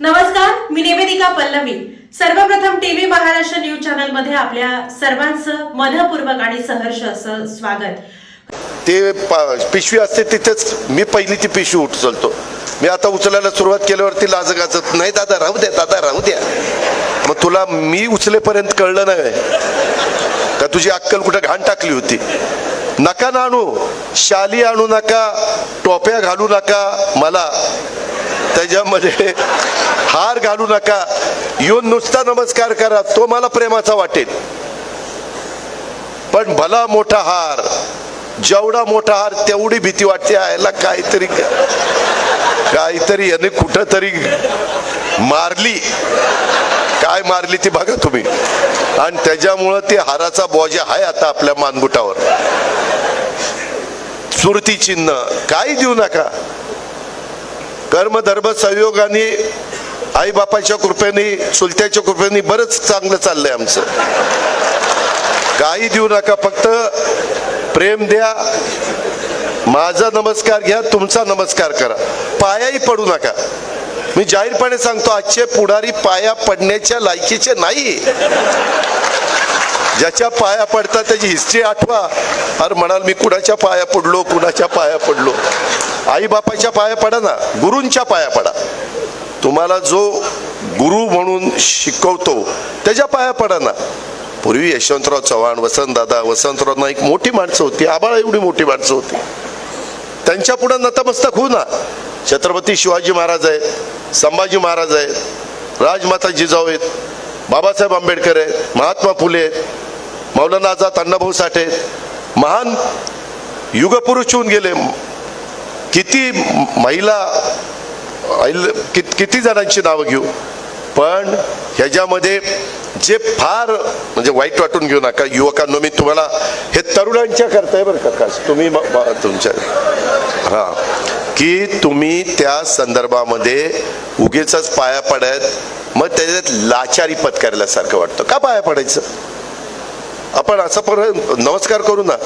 नमस्कार मी निवेदिका पल्लवी. सर्वप्रथम TV Maharashtra news चॅनलमध्ये आपल्या सर्वांचं मनपूर्वक आणि सहर्ष असं स्वागत. ते पिशवी असते तिथेच मी पहिली ती पिशवी उचलतो. मी आता उचलायला सुरुवात केल्यावरती लाज गाजत नाही दादा राहू द्या दादा राहू द्या. मग तुला मी उचलेपर्यंत कळलं नाही. का तुझी अक्कल कुठं घाण टाकली होती? नका ना आणू शाली आणू नका टोप्या घालू नका मला त्याच्यामध्ये हार घालू नका. येऊन नुसता नमस्कार करा तो मला प्रेमाचा वाटेल. पण भला मोठा हार जेवढा मोठा हार तेवढी भीती वाटते यायला काहीतरी काहीतरी याने कुठं तरी मारली. काय मारली ती बघा तुम्ही. आणि त्याच्यामुळं ते हाराचा बोजा आहे आता आपल्या मानबुटावर सुरती चिन्ह काही देऊ नका. कर्मधर्म संयोगाने आई बापाच्या कृपेने चुलत्याच्या कृपेने बरंच चांगलं चाललंय आमचं. काही देऊ नका फक्त प्रेम द्या. माझा नमस्कार घ्या तुमचा नमस्कार करा. पायाही पडू नका. मी जाहीरपणे सांगतो आजचे पुढारी पाया पडण्याच्या लायकीचे नाही. ज्याच्या पाया पडतात त्याची हिस्ट्री आठवा. अरे म्हणाल मी कुणाच्या पाया पडलो कुणाच्या पाया पडलो? आई बापाच्या पाया पडा ना गुरूंच्या पाया पडा. तुम्हाला जो गुरु म्हणून शिकवतो त्याच्या पाया पडा ना. पूर्वी यशवंतराव चव्हाण वसंतदादा वसंतराव नाईक मोठी माणसं होती आबाळा एवढी मोठी माणसं होती. त्यांच्या पुढे नतमस्तक होऊ ना. छत्रपती शिवाजी महाराज आहेत संभाजी महाराज आहेत राजमाता जिजाऊ आहेत बाबासाहेब आंबेडकर आहेत महात्मा फुले आहेत मौलाना आझाद अण्णाभाऊ साठे महान युगपुरुष होऊन गेले किती महिला कित- किती जणांची नावं घेऊ? पण ह्याच्यामध्ये जे फार म्हणजे वाईट वाटून घेऊ नका युवकांनो मी तुम्हाला हे तरुणांच्या करताय बरं का खास तुम्ही तुमच्या हा. की तुम्ही त्या संदर्भामध्ये उगीच पाया पडत मग त्याच्यात लाचारी पत्करल्यासारखं वाटतं. का पाया पडायचं? आपण असं पण नमस्कार करू ना.